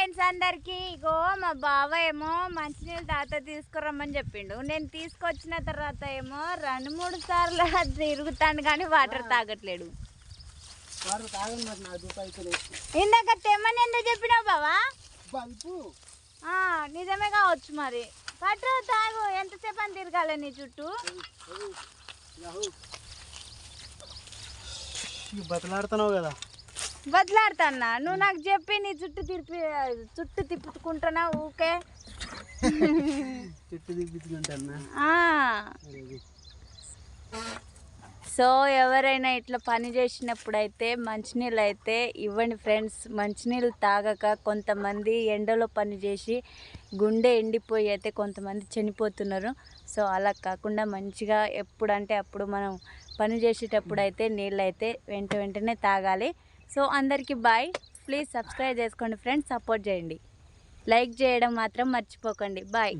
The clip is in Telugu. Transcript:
ఫ్రెండ్స్ అందరికి ఇగో మా బావ ఏమో మంచినీళ్ళు తాత తీసుకురమ్మని చెప్పిండు. నేను తీసుకొచ్చిన తర్వాత ఏమో రెండు మూడు సార్లు తిరుగుతాను కానీ వాటర్ తాగట్లేడు. ఇందాక తెమ్మని ఎందుకు చెప్పినావు బావా? నిజమే కావచ్చు మరి. పట్టు తాగు ఎంతసేపు అని తిరగాలి నీ చుట్టూ? బతలాడుతున్నావు కదా. బదిలాడుతాన్నా. నువ్వు నాకు చెప్పి నీ చుట్టూ తిప్పి చుట్టూ తిప్పుకుంటున్నా ఊకే. చెట్టు. సో ఎవరైనా ఇట్లా పని చేసినప్పుడు అయితే మంచినీళ్ళు అయితే ఇవ్వండి ఫ్రెండ్స్. మంచినీళ్ళు తాగక కొంతమంది ఎండలో పని చేసి గుండె ఎండిపోయి అయితే కొంతమంది చనిపోతున్నారు. సో అలా కాకుండా మంచిగా ఎప్పుడంటే అప్పుడు మనం పని చేసేటప్పుడు అయితే నీళ్ళు అయితే వెంట వెంటనే తాగాలి. సో అందరికీ బాయ్. ప్లీజ్ సబ్స్క్రైబ్ చేసుకోండి ఫ్రెండ్స్. సపోర్ట్ చేయండి. లైక్ చేయడం మాత్రం మర్చిపోకండి. బాయ్